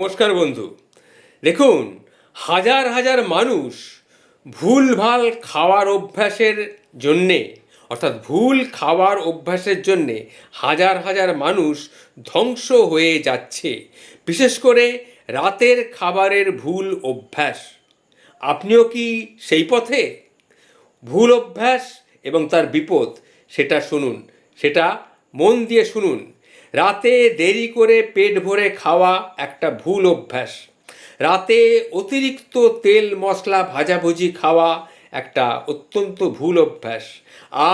নমস্কার বন্ধু। দেখুন, হাজার হাজার মানুষ ভুলভাল খাওয়ার অভ্যাসের জন্যে, অর্থাৎ ভুল খাওয়ার অভ্যাসের জন্যে হাজার হাজার মানুষ ধ্বংস হয়ে যাচ্ছে, বিশেষ করে রাতের খাবারের ভুল অভ্যাস। আপনিও কি সেই পথে? ভুল অভ্যাস এবং তার বিপদ, সেটা শুনুন, সেটা মন দিয়ে শুনুন। রাতে দেরি করে পেট ভরে খাওয়া একটা ভুল অভ্যাস। রাতে অতিরিক্ত তেল মশলা ভাজাভুজি খাওয়া একটা অত্যন্ত ভুল অভ্যাস।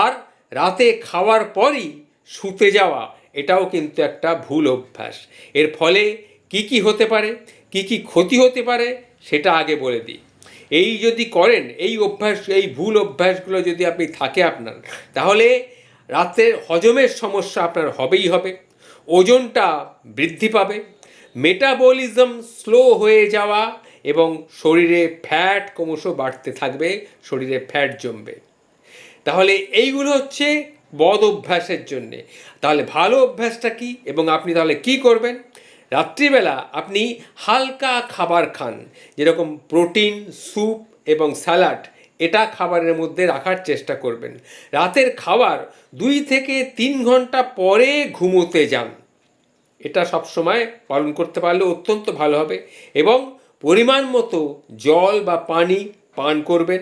আর রাতে খাওয়ার পরই শুতে যাওয়া, এটাও কিন্তু একটা ভুল অভ্যাস। এর ফলে কি কি হতে পারে, কি কি ক্ষতি হতে পারে, সেটা আগে বলে দিই। এই যদি করেন, এই অভ্যাস, এই ভুল অভ্যাসগুলো যদি আপনি থাকে আপনার, তাহলে রাতের হজমের সমস্যা আপনার হবেই হবে। ওজনটা বৃদ্ধি পাবে মেটাবলিজম স্লো হয়ে যাওয়া এবং শরীরে ফ্যাট ক্রমশ বাড়তে থাকবে, শরীরে ফ্যাট জমবে। তাহলে এইগুলো হচ্ছে বদ অভ্যাসের জন্যে। তাহলে ভালো অভ্যাসটা কি এবং আপনি তাহলে কি করবেন? রাত্রিবেলা আপনি হালকা খাবার খান, যেরকম প্রোটিন, স্যুপ এবং স্যালাড, এটা খাবারের মধ্যে রাখার চেষ্টা করবেন। রাতের খাবার দুই থেকে তিন ঘণ্টা পরে ঘুমোতে যান। এটা সব সময় পালন করতে পারলে অত্যন্ত ভালো হবে এবং পরিমাণ মতো জল বা পানি পান করবেন।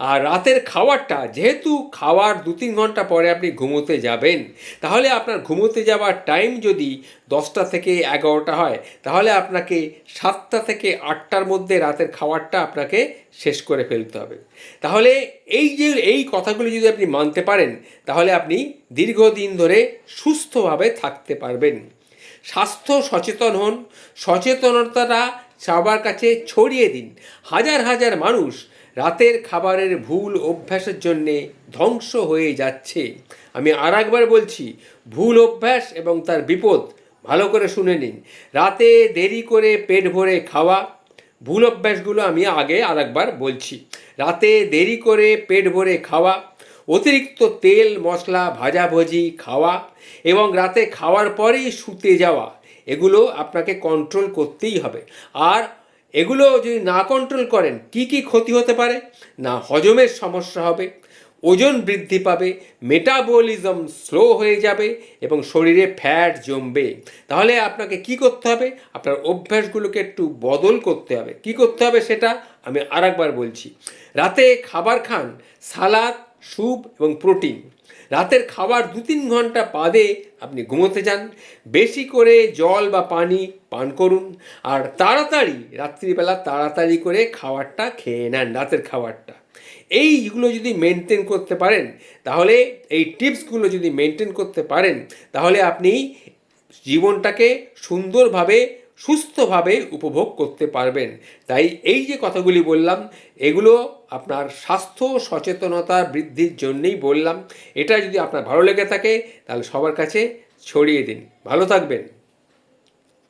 আর রাতের খাবারটা যেহেতু খাওয়ার দু তিন ঘণ্টা পরে আপনি ঘুমোতে যাবেন, তাহলে আপনার ঘুমোতে যাওয়ার টাইম যদি দশটা থেকে এগারোটা হয়, তাহলে আপনাকে সাতটা থেকে আটটার মধ্যে রাতের খাবারটা আপনাকে শেষ করে ফেলতে হবে। তাহলে এই যে, এই কথাগুলি যদি আপনি মানতে পারেন, তাহলে আপনি দীর্ঘদিন ধরে সুস্থভাবে থাকতে পারবেন। স্বাস্থ্য সচেতন হন, সচেতনতাটা সবার কাছে ছড়িয়ে দিন। হাজার হাজার মানুষ রাতের খাবারের ভুল অভ্যাসের জন্যে ধ্বংস হয়ে যাচ্ছে। আমি আর একবার বলছি, ভুল অভ্যাস এবং তার বিপদ ভালো করে শুনে নিন। রাতে দেরি করে পেট ভরে খাওয়া, ভুল অভ্যাসগুলো আমি আগে আর একবার বলছি। রাতে দেরি করে পেট ভরে খাওয়া অতিরিক্ত তেল, মশলা ভাজাভজি খাওয়া এবং রাতে খাওয়ার পরেই শুতে যাওয়া, এগুলো আপনাকে কন্ট্রোল করতেই হবে। আর এগুলো যদি না কন্ট্রোল করেন, কি কি ক্ষতি হতে পারে? না হজমের সমস্যা হবে, ওজন বৃদ্ধি পাবে মেটাবলিজম স্লো হয়ে যাবে এবং শরীরে ফ্যাট জমবে। তাহলে আপনাকে কি করতে হবে? আপনার অভ্যাসগুলোকে একটু বদল করতে হবে। কি করতে হবে সেটা আমি আরেকবার বলছি। রাতে খাবার খান, সালাদ স্যুপ এবং প্রোটিন। রাতের খাবার দু তিন ঘণ্টা বাদে আপনি ঘুমোতে যান। বেশি করে জল বা পানি পান করুন। আর তাড়াতাড়ি, রাত্রিবেলা তাড়াতাড়ি করে খাবারটা খেয়ে নেন, রাতের খাবারটা। এইগুলো যদি মেনটেন করতে পারেন, তাহলে, এই টিপসগুলো যদি মেনটেন করতে পারেন, তাহলে আপনি জীবনটাকে সুন্দরভাবে সুস্থভাবে উপভোগ করতে পারবেন। তাই এই যে কথাগুলি বললাম, এগুলো আপনার স্বাস্থ্য সচেতনতা বৃদ্ধির জন্যেই বললাম। এটা যদি আপনার ভালো লেগে থাকে, তাহলে সবার কাছে ছড়িয়ে দিন। ভালো থাকবেন।